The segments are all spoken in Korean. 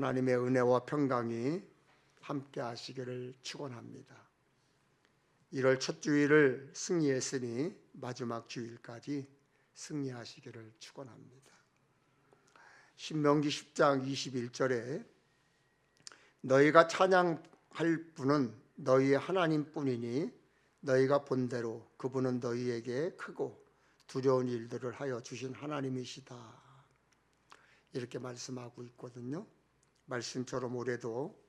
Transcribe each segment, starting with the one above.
하나님의 은혜와 평강이 함께 하시기를 축원합니다. 1월 첫 주일을 승리했으니 마지막 주일까지 승리하시기를 축원합니다. 신명기 10장 21절에 너희가 찬양할 분은 너희의 하나님뿐이니 너희가 본대로 그분은 너희에게 크고 두려운 일들을 하여 주신 하나님이시다. 이렇게 말씀하고 있거든요. 말씀처럼 올해도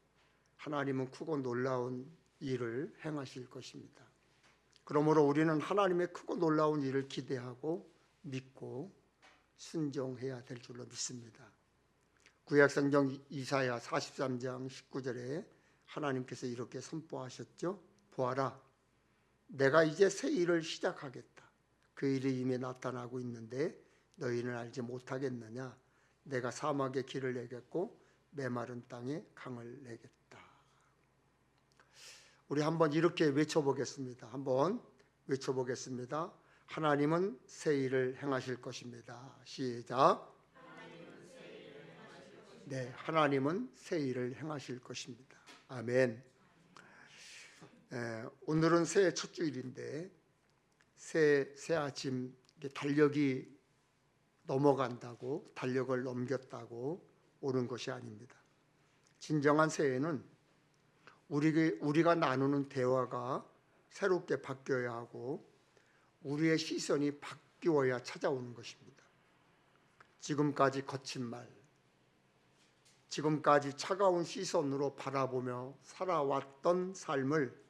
하나님은 크고 놀라운 일을 행하실 것입니다. 그러므로 우리는 하나님의 크고 놀라운 일을 기대하고 믿고 순종해야 될 줄로 믿습니다. 구약성경 이사야 43장 19절에 하나님께서 이렇게 선포하셨죠. 보아라, 내가 이제 새 일을 시작하겠다. 그 일이 이미 나타나고 있는데 너희는 알지 못하겠느냐? 내가 사막에 길을 내겠고 메마른 땅에 강을 내겠다. 우리 한번 이렇게 외쳐보겠습니다. 한번 외쳐보겠습니다. 하나님은 새 일을 행하실 것입니다. 시작. 네, 하나님은 새 일을 행하실 것입니다. 아멘. 에, 오늘은 새해 첫 주일인데 새, 새 아침 달력이 넘어간다고 달력을 넘겼다고 오는 것이 아닙니다. 진정한 새해는 우리, 우리가 나누는 대화가 새롭게 바뀌어야 하고 우리의 시선이 바뀌어야 찾아오는 것입니다. 지금까지 거친 말, 지금까지 차가운 시선으로 바라보며 살아왔던 삶을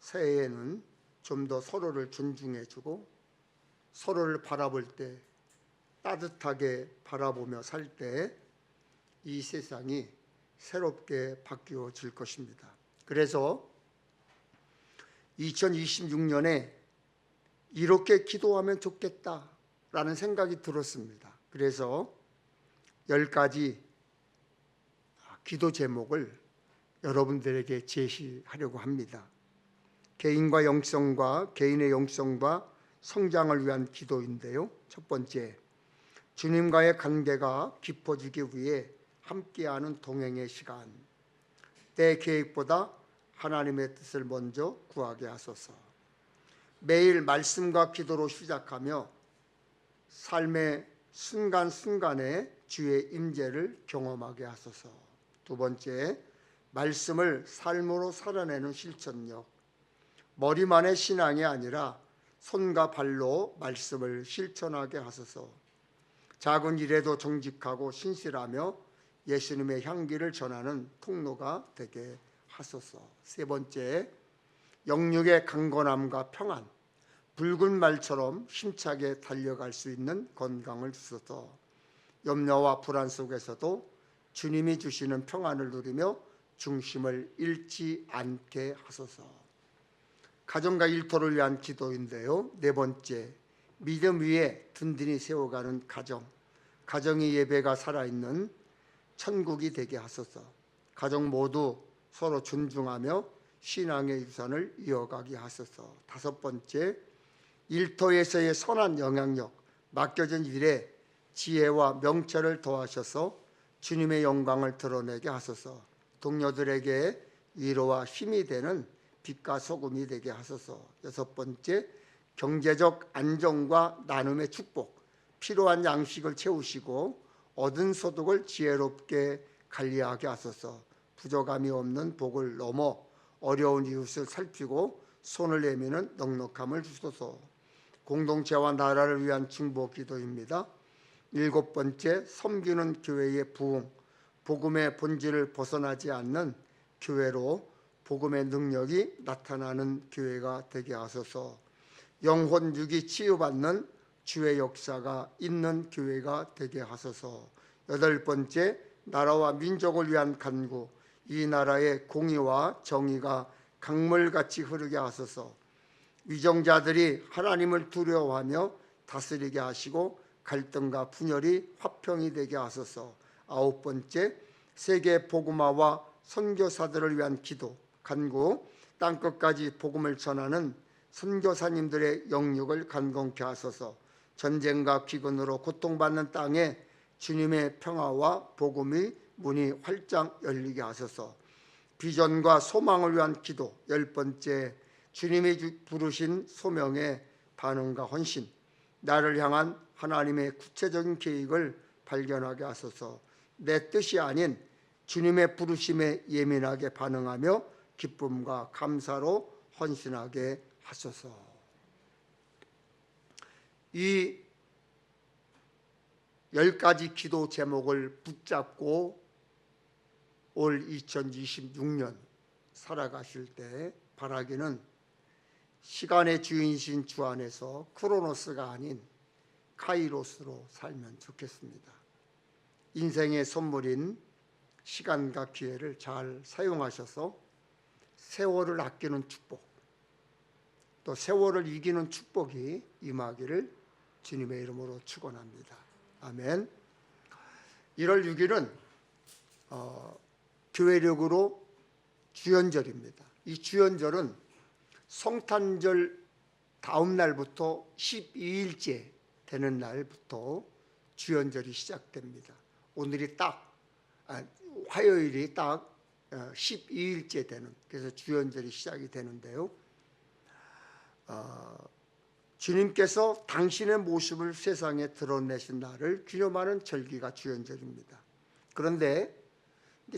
새해에는 좀 더 서로를 존중해주고 서로를 바라볼 때 따뜻하게 바라보며 살 때 이 세상이 새롭게 바뀌어질 것입니다. 그래서 2026년에 이렇게 기도하면 좋겠다라는 생각이 들었습니다. 그래서 열 가지 기도 제목을 여러분들에게 제시하려고 합니다. 개인과 영성과 개인의 영성과 성장을 위한 기도인데요. 첫 번째, 주님과의 관계가 깊어지기 위해 함께하는 동행의 시간. 내 계획보다 하나님의 뜻을 먼저 구하게 하소서. 매일 말씀과 기도로 시작하며 삶의 순간순간에 주의 임재를 경험하게 하소서. 두 번째, 말씀을 삶으로 살아내는 실천력. 머리만의 신앙이 아니라 손과 발로 말씀을 실천하게 하소서. 작은 일에도 정직하고 신실하며 예수님의 향기를 전하는 통로가 되게 하소서. 세 번째, 영육의 강건함과 평안, 붉은 말처럼 힘차게 달려갈 수 있는 건강을 주소서. 염려와 불안 속에서도 주님이 주시는 평안을 누리며 중심을 잃지 않게 하소서. 가정과 일터를 위한 기도인데요. 네 번째, 믿음 위에 든든히 세워가는 가정, 가정의 예배가 살아있는 천국이 되게 하소서. 가정 모두 서로 존중하며 신앙의 유산을 이어가게 하소서. 다섯 번째, 일터에서의 선한 영향력, 맡겨진 일에 지혜와 명철을 더하셔서 주님의 영광을 드러내게 하소서. 동료들에게 위로와 힘이 되는 빛과 소금이 되게 하소서. 여섯 번째, 경제적 안정과 나눔의 축복, 필요한 양식을 채우시고 얻은 소득을 지혜롭게 관리하게 하소서. 부족함이 없는 복을 넘어 어려운 이웃을 살피고 손을 내미는 넉넉함을 주소서. 공동체와 나라를 위한 중보 기도입니다. 일곱 번째, 섬기는 교회의 부흥, 복음의 본질을 벗어나지 않는 교회로 복음의 능력이 나타나는 교회가 되게 하소서. 영혼 육이 치유받는 주의 역사가 있는 교회가 되게 하소서. 여덟 번째, 나라와 민족을 위한 간구, 이 나라의 공의와 정의가 강물같이 흐르게 하소서. 위정자들이 하나님을 두려워하며 다스리게 하시고 갈등과 분열이 화평이 되게 하소서. 아홉 번째, 세계 복음화와 선교사들을 위한 기도, 간구, 땅 끝까지 복음을 전하는 선교사님들의 영육을 간공케 하소서. 전쟁과 기근으로 고통받는 땅에 주님의 평화와 복음이 문이 활짝 열리게 하소서. 비전과 소망을 위한 기도 열 번째 주님이 주- 부르신 소명의 반응과 헌신 나를 향한 하나님의 구체적인 계획을 발견하게 하소서. 내 뜻이 아닌 주님의 부르심에 예민하게 반응하며 기쁨과 감사로 헌신하게 하소서. 이 열 가지 기도 제목을 붙잡고 올 2026년 살아가실 때 바라기는 시간의 주인이신 주 안에서 크로노스가 아닌 카이로스로 살면 좋겠습니다. 인생의 선물인 시간과 기회를 잘 사용하셔서 세월을 아끼는 축복, 또 세월을 이기는 축복이 임하기를 주님의 이름으로 축원합니다. 아멘. 1월 6일은 어, 교회력으로 주연절입니다. 이 주연절은 성탄절 다음 날부터 12일째 되는 날부터 주연절이 시작됩니다. 오늘이 딱 아, 화요일이 딱 어, 12일째 되는 그래서 주연절이 시작이 되는데요. 어, 주님께서 당신의 모습을 세상에 드러내신 날을 기념하는 절기가 주연절입니다. 그런데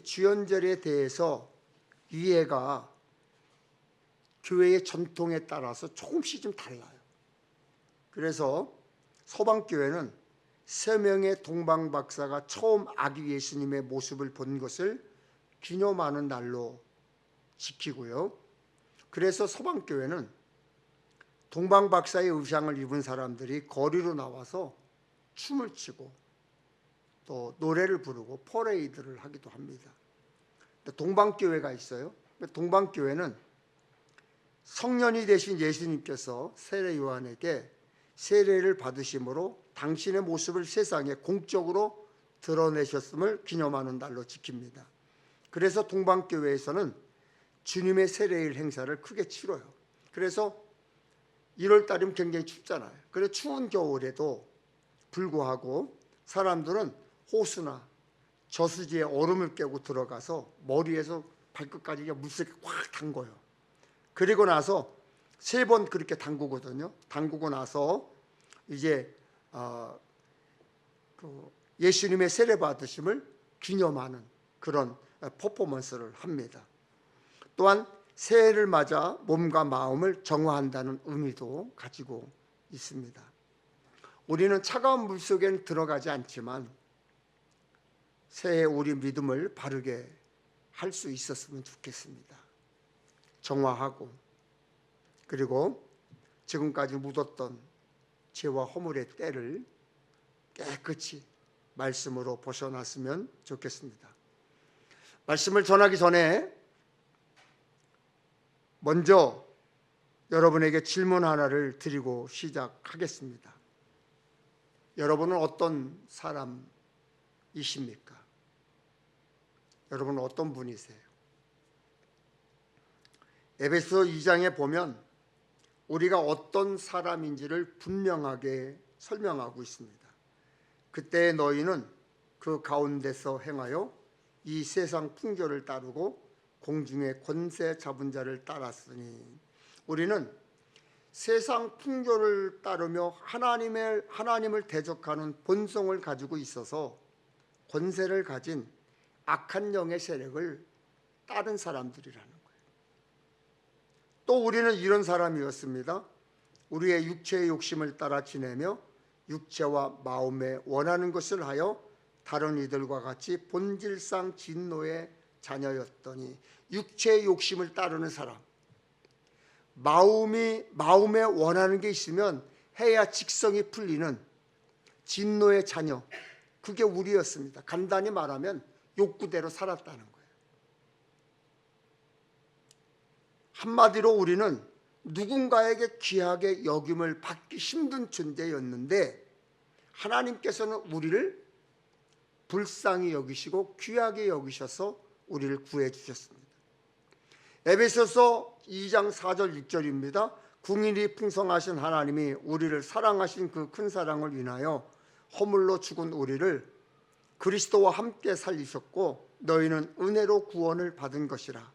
주연절에 대해서 이해가 교회의 전통에 따라서 조금씩 좀 달라요. 그래서 서방교회는 세 명의 동방 박사가 처음 아기 예수님의 모습을 본 것을 기념하는 날로 지키고요. 그래서 서방교회는 동방 박사의 의상을 입은 사람들이 거리로 나와서 춤을 추고 또 노래를 부르고 퍼레이드를 하기도 합니다. 동방교회가 있어요. 동방교회는 성년이 되신 예수님께서 세례 요한에게 세례를 받으심으로 당신의 모습을 세상에 공적으로 드러내셨음을 기념하는 날로 지킵니다. 그래서 동방교회에서는 주님의 세례일 행사를 크게 치러요. 그래서 1월 달이면 굉장히 춥잖아요. 그래 추운 겨울에도 불구하고 사람들은 호수나 저수지에 얼음을 깨고 들어가서 머리에서 발끝까지 물속에 확 담궈요. 그리고 나서 세 번 그렇게 담그거든요. 담그고 나서 이제 어, 그 예수님의 세례 받으심을 기념하는 그런 퍼포먼스를 합니다. 또한 새해를 맞아 몸과 마음을 정화한다는 의미도 가지고 있습니다. 우리는 차가운 물 속에는 들어가지 않지만 새해 우리 믿음을 바르게 할 수 있었으면 좋겠습니다. 정화하고 그리고 지금까지 묻었던 죄와 허물의 때를 깨끗이 말씀으로 벗어났으면 좋겠습니다. 말씀을 전하기 전에 먼저 여러분에게 질문 하나를 드리고 시작하겠습니다. 여러분은 어떤 사람이십니까? 여러분은 어떤 분이세요? 에베소 2장에 보면 우리가 어떤 사람인지를 분명하게 설명하고 있습니다. 그때 너희는 그 가운데서 행하여 이 세상 풍조를 따르고 공중의 권세 잡은 자를 따랐으니 우리는 세상 풍조를 따르며 하나님의 하나님을 대적하는 본성을 가지고 있어서 권세를 가진 악한 영의 세력을 따른 사람들이라는 거예요. 또 우리는 이런 사람이었습니다. 우리의 육체의 욕심을 따라 지내며 육체와 마음에 원하는 것을 하여 다른 이들과 같이 본질상 진노의 자녀였더니 육체의 욕심을 따르는 사람 마음이 마음에 원하는 게 있으면 해야 직성이 풀리는 진노의 자녀 그게 우리였습니다. 간단히 말하면 욕구대로 살았다는 거예요. 한마디로 우리는 누군가에게 귀하게 여김을 받기 힘든 존재였는데 하나님께서는 우리를 불쌍히 여기시고 귀하게 여기셔서 우리를 구해 주셨습니다. 에베소서 2장 4절 6절입니다. 궁일이 풍성하신 하나님이 우리를 사랑하신 그 큰 사랑을 인하여 허물로 죽은 우리를 그리스도와 함께 살리셨고 너희는 은혜로 구원을 받은 것이라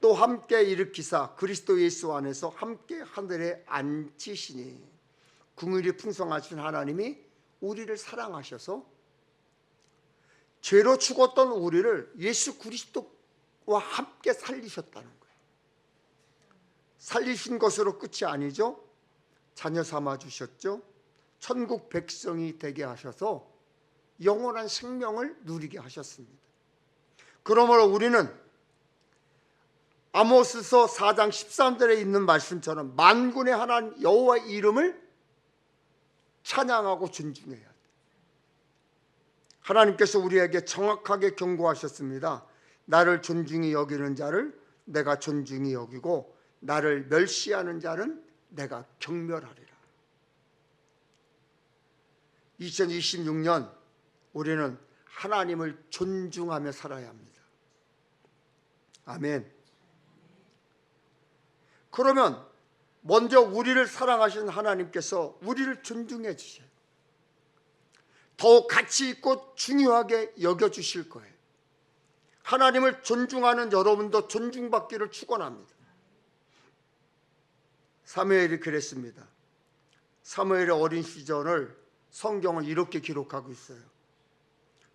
또 함께 일으키사 그리스도 예수 안에서 함께 하늘에 앉히시니 궁일이 풍성하신 하나님이 우리를 사랑하셔서 죄로 죽었던 우리를 예수 그리스도와 함께 살리셨다는 거예요. 살리신 것으로 끝이 아니죠. 자녀 삼아 주셨죠. 천국 백성이 되게 하셔서 영원한 생명을 누리게 하셨습니다. 그러므로 우리는 아모스서 4장 13절에 있는 말씀처럼 만군의 하나님 여호와 이름을 찬양하고 존중해야 돼. 하나님께서 우리에게 정확하게 경고하셨습니다. 나를 존중히 여기는 자를 내가 존중히 여기고 나를 멸시하는 자는 내가 경멸하리라. 2026년 우리는 하나님을 존중하며 살아야 합니다. 아멘. 그러면 먼저 우리를 사랑하신 하나님께서 우리를 존중해 주셔요. 더욱 가치 있고 중요하게 여겨 주실 거예요. 하나님을 존중하는 여러분도 존중받기를 축원합니다. 사무엘이 그랬습니다. 사무엘의 어린 시절을 성경은 이렇게 기록하고 있어요.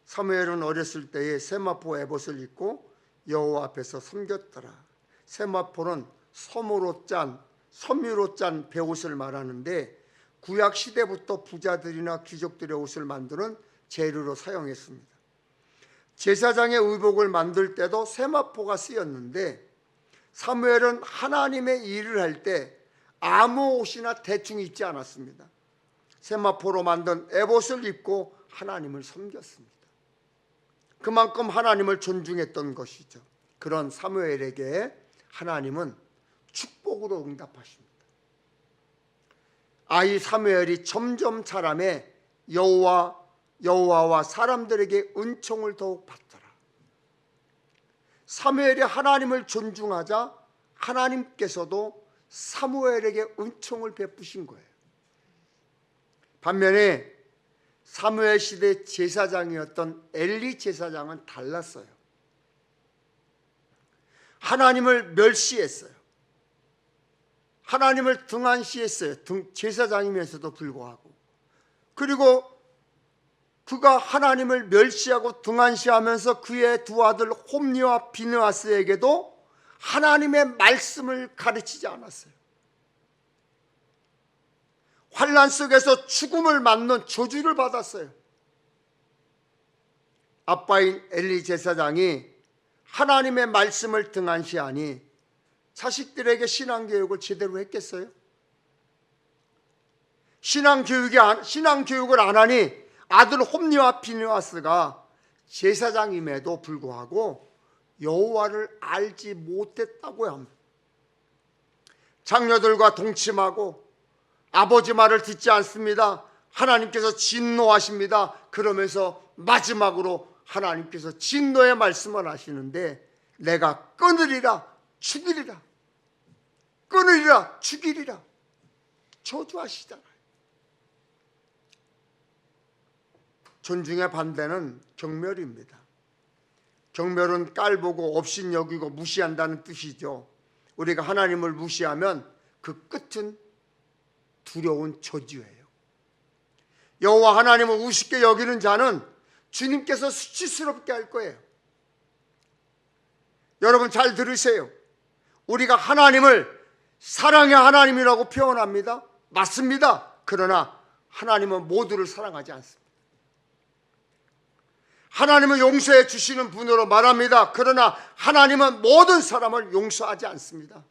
사무엘은 어렸을 때에 세마포 에봇을 입고 여호와 앞에서 섬겼더라. 세마포는 섬으로 짠 섬유로 짠 배옷을 말하는데 구약 시대부터 부자들이나 귀족들의 옷을 만드는 재료로 사용했습니다. 제사장의 의복을 만들 때도 세마포가 쓰였는데 사무엘은 하나님의 일을 할 때 아무 옷이나 대충 입지 않았습니다. 세마포로 만든 에봇을 입고 하나님을 섬겼습니다. 그만큼 하나님을 존중했던 것이죠. 그런 사무엘에게 하나님은 축복으로 응답하십니다. 아이 사무엘이 점점 자라매 여호와 여호와와 사람들에게 은총을 더욱 받더라. 사무엘이 하나님을 존중하자 하나님께서도 사무엘에게 은총을 베푸신 거예요. 반면에 사무엘 시대 제사장이었던 엘리 제사장은 달랐어요. 하나님을 멸시했어요. 하나님을 등한시했어요. 등, 제사장이면서도 불구하고. 그리고 그가 하나님을 멸시하고 등한시하면서 그의 두 아들 홈리와 비느하스에게도 하나님의 말씀을 가르치지 않았어요. 환란 속에서 죽음을 맞는 저주를 받았어요. 아빠인 엘리 제사장이 하나님의 말씀을 등한시하니 자식들에게 신앙 교육을 제대로 했겠어요? 신앙 교육이 신앙 교육을 안 하니 아들 홈리와 비느하스가 제사장임에도 불구하고 여호와를 알지 못했다고 합니다. 장녀들과 동침하고 아버지 말을 듣지 않습니다. 하나님께서 진노하십니다. 그러면서 마지막으로 하나님께서 진노의 말씀을 하시는데 내가 끊으리라 죽이리라 끊으리라 죽이리라 저주하시잖아요. 존중의 반대는 경멸입니다. 경멸은 깔보고 업신여기고 무시한다는 뜻이죠. 우리가 하나님을 무시하면 그 끝은 두려운 저주예요. 여호와 하나님을 우습게 여기는 자는 주님께서 수치스럽게 할 거예요. 여러분 잘 들으세요. 우리가 하나님을 사랑의 하나님이라고 표현합니다. 맞습니다. 그러나 하나님은 모두를 사랑하지 않습니다. 하나님은 용서해 주시는 분으로 말합니다. 그러나 하나님은 모든 사람을 용서하지 않습니다.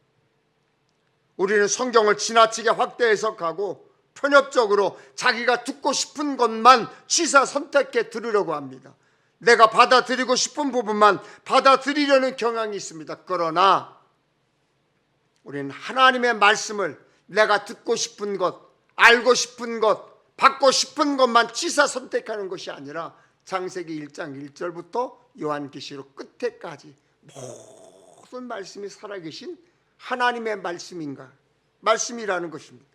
우리는 성경을 지나치게 확대 해석하고 편협적으로 자기가 듣고 싶은 것만 취사 선택해 들으려고 합니다. 내가 받아들이고 싶은 부분만 받아들이려는 경향이 있습니다. 그러나 우리는 하나님의 말씀을 내가 듣고 싶은 것, 알고 싶은 것, 받고 싶은 것만 취사 선택하는 것이 아니라 창세기 1장 1절부터 요한계시록 끝에까지 모든 말씀이 살아계신 하나님의 말씀인가? 말씀이라는 것입니다.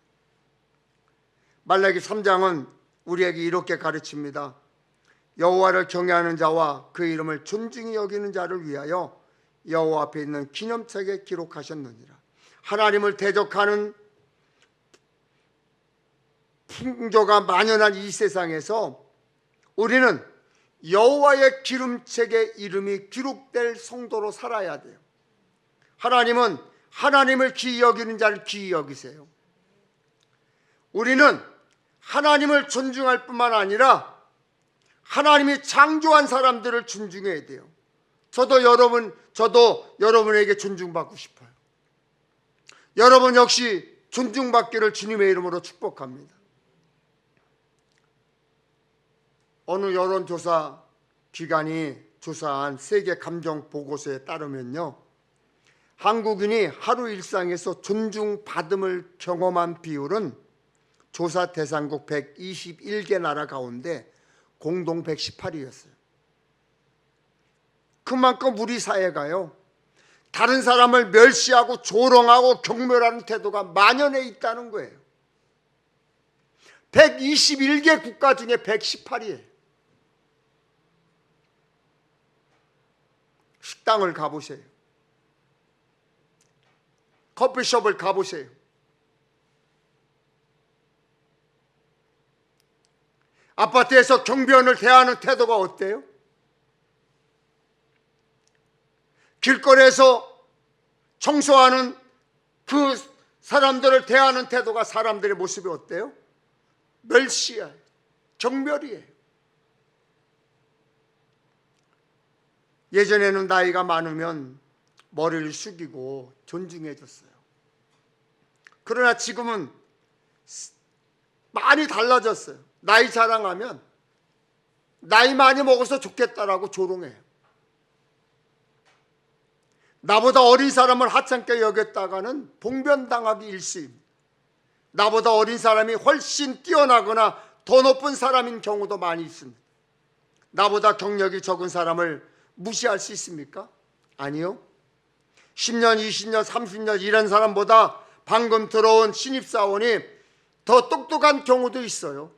말라기 3장은 우리에게 이렇게 가르칩니다. 여호와를 경외하는 자와 그 이름을 존중히 여기는 자를 위하여 여호와 앞에 있는 기념책에 기록하셨느니라. 하나님을 대적하는 풍조가 만연한 이 세상에서 우리는 여호와의 기름책에 이름이 기록될 성도로 살아야 돼요. 하나님은 하나님을 귀히 여기는 자를 귀히 여기세요. 우리는 하나님을 존중할 뿐만 아니라 하나님이 창조한 사람들을 존중해야 돼요. 저도 여러분, 저도 여러분에게 존중받고 싶어요. 여러분 역시 존중받기를 주님의 이름으로 축복합니다. 어느 여론조사 기관이 조사한 세계 감정 보고서에 따르면요. 한국인이 하루 일상에서 존중받음을 경험한 비율은 조사 대상국 121개 나라 가운데 공동 118위였어요. 그만큼 우리 사회가요. 다른 사람을 멸시하고 조롱하고 경멸하는 태도가 만연해 있다는 거예요. 121개 국가 중에 118위예요. 식당을 가보세요. 커피숍을 가보세요. 아파트에서 경비원을 대하는 태도가 어때요? 길거리에서 청소하는 그 사람들을 대하는 태도가 사람들의 모습이 어때요? 멸시야, 경멸이에요. 예전에는 나이가 많으면 머리를 숙이고 존중해 줬어요. 그러나 지금은 많이 달라졌어요. 나이 자랑하면 나이 많이 먹어서 좋겠다라고 조롱해요. 나보다 어린 사람을 하찮게 여겼다가는 봉변당하기 일수입니다. 나보다 어린 사람이 훨씬 뛰어나거나 더 높은 사람인 경우도 많이 있습니다. 나보다 경력이 적은 사람을 무시할 수 있습니까? 아니요. 10년, 20년, 30년 일한 사람보다 방금 들어온 신입사원이 더 똑똑한 경우도 있어요.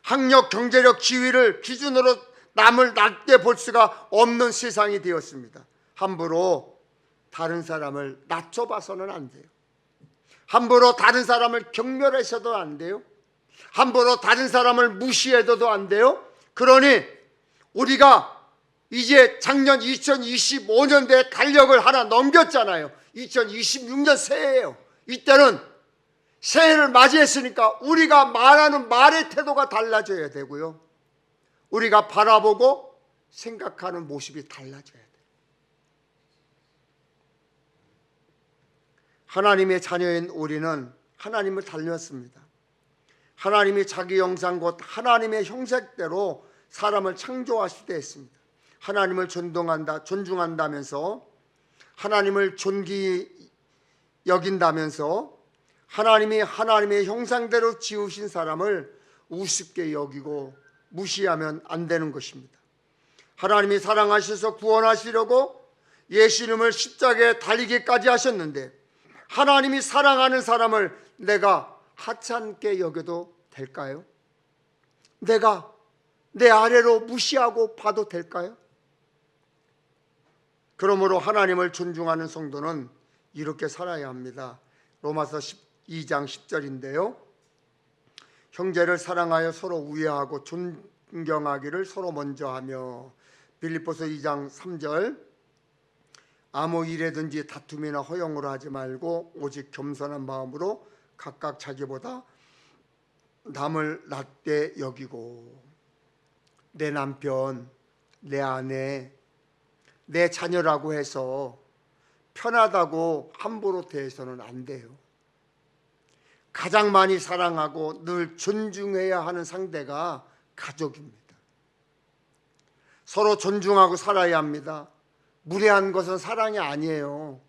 학력, 경제력, 지위를 기준으로 남을 낮게 볼 수가 없는 세상이 되었습니다. 함부로 다른 사람을 낮춰봐서는 안 돼요. 함부로 다른 사람을 경멸해서도 안 돼요. 함부로 다른 사람을 무시해도 안 돼요. 그러니 우리가 이제 작년 2025년도에 달력을 하나 넘겼잖아요. 2026년 새해예요. 이때는 새해를 맞이했으니까 우리가 말하는 말의 태도가 달라져야 되고요. 우리가 바라보고 생각하는 모습이 달라져야 돼요. 하나님의 자녀인 우리는 하나님을 닮았습니다. 하나님이 자기 영상 곧 하나님의 형색대로 사람을 창조하실 때 했습니다. 하나님을 존동한다, 존중한다면서 하나님을 존귀 여긴다면서 하나님이 하나님의 형상대로 지으신 사람을 우습게 여기고 무시하면 안 되는 것입니다. 하나님이 사랑하셔서 구원하시려고 예수님을 십자가에 달리기까지 하셨는데 하나님이 사랑하는 사람을 내가 하찮게 여겨도 될까요? 내가 내 아래로 무시하고 봐도 될까요? 그러므로 하나님을 존중하는 성도는 이렇게 살아야 합니다. 로마서 12장 10절인데요. 형제를 사랑하여 서로 우애하고 존경하기를 서로 먼저 하며 빌립보서 2장 3절 아무 일에든지 다툼이나 허용으로 하지 말고 오직 겸손한 마음으로 각각 자기보다 남을 낮게 여기고 내 남편, 내 아내, 내 자녀라고 해서 편하다고 함부로 대해서는 안 돼요. 가장 많이 사랑하고 늘 존중해야 하는 상대가 가족입니다. 서로 존중하고 살아야 합니다. 무례한 것은 사랑이 아니에요.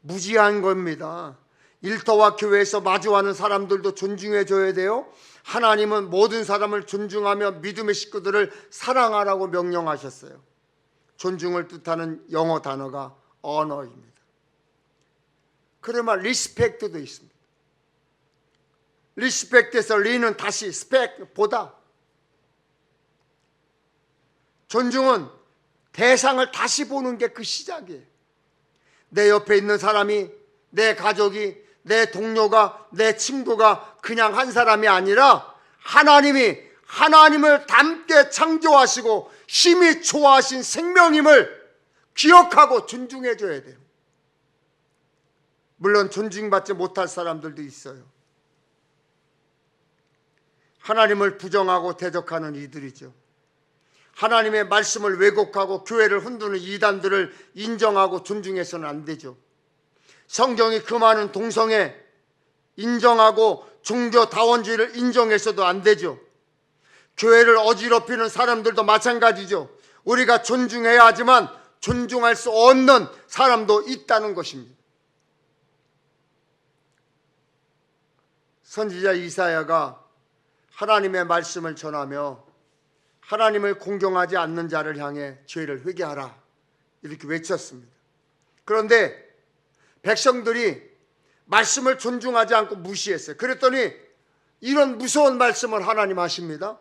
무지한 겁니다. 일터와 교회에서 마주하는 사람들도 존중해 줘야 돼요. 하나님은 모든 사람을 존중하며 믿음의 식구들을 사랑하라고 명령하셨어요. 존중을 뜻하는 영어 단어가 언어입니다. 그러면 리스펙트도 있습니다. 리스펙트에서 리는 다시 스펙 보다 존중은 대상을 다시 보는 게 그 시작이에요. 내 옆에 있는 사람이 내 가족이 내 동료가 내 친구가 그냥 한 사람이 아니라 하나님이 하나님을 닮게 창조하시고 힘이 좋아하신 생명임을 기억하고 존중해 줘야 돼요. 물론 존중받지 못할 사람들도 있어요. 하나님을 부정하고 대적하는 이들이죠. 하나님의 말씀을 왜곡하고 교회를 흔드는 이단들을 인정하고 존중해서는 안 되죠. 성경이 그 많은 동성애 인정하고 종교 다원주의를 인정해서도 안 되죠. 교회를 어지럽히는 사람들도 마찬가지죠. 우리가 존중해야 하지만 존중할 수 없는 사람도 있다는 것입니다. 선지자 이사야가 하나님의 말씀을 전하며 하나님을 공경하지 않는 자를 향해 죄를 회개하라 이렇게 외쳤습니다. 그런데 백성들이 말씀을 존중하지 않고 무시했어요. 그랬더니 이런 무서운 말씀을 하나님 하십니다.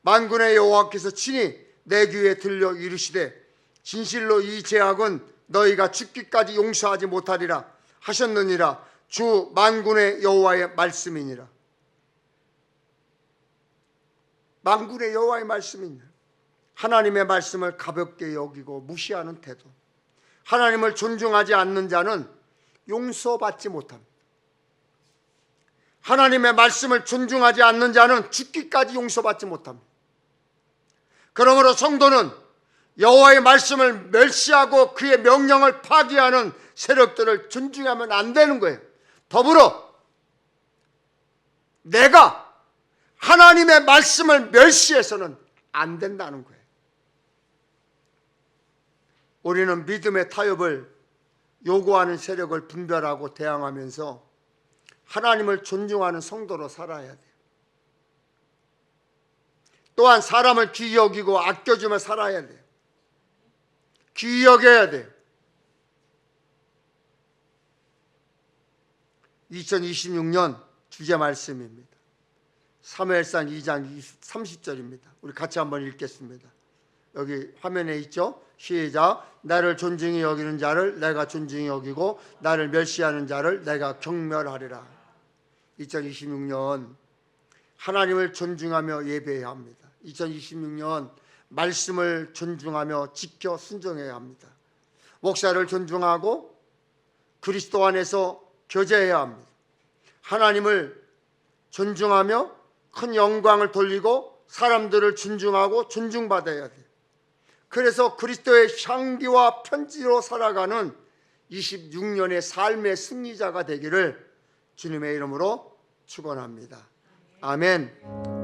만군의 여호와께서 친히 내 귀에 들려 이르시되 진실로 이 죄악은 너희가 죽기까지 용서하지 못하리라 하셨느니라 주 만군의 여호와의 말씀이니라. 만군의 여호와의 말씀이니라. 하나님의 말씀을 가볍게 여기고 무시하는 태도. 하나님을 존중하지 않는 자는 용서받지 못합니다. 하나님의 말씀을 존중하지 않는 자는 죽기까지 용서받지 못합니다. 그러므로 성도는 여호와의 말씀을 멸시하고 그의 명령을 파기하는 세력들을 존중하면 안 되는 거예요. 더불어 내가 하나님의 말씀을 멸시해서는 안 된다는 거예요. 우리는 믿음의 타협을 요구하는 세력을 분별하고 대항하면서 하나님을 존중하는 성도로 살아야 돼요. 또한 사람을 귀히 여기고 아껴주며 살아야 돼요. 귀히 여겨야 돼요. 2026년 주제 말씀입니다. 사무엘상 2장 30절입니다. 우리 같이 한번 읽겠습니다. 여기 화면에 있죠? 시작. 나를 존중히 여기는 자를 내가 존중히 여기고 나를 멸시하는 자를 내가 경멸하리라. 2026년 하나님을 존중하며 예배해야 합니다. 2026년 말씀을 존중하며 지켜 순종해야 합니다. 목사를 존중하고 그리스도 안에서 교제해야 합니다. 하나님을 존중하며 큰 영광을 돌리고 사람들을 존중하고 존중받아야 돼요. 그래서 그리스도의 향기와 편지로 살아가는 26년의 삶의 승리자가 되기를 주님의 이름으로 축원합니다. 아멘.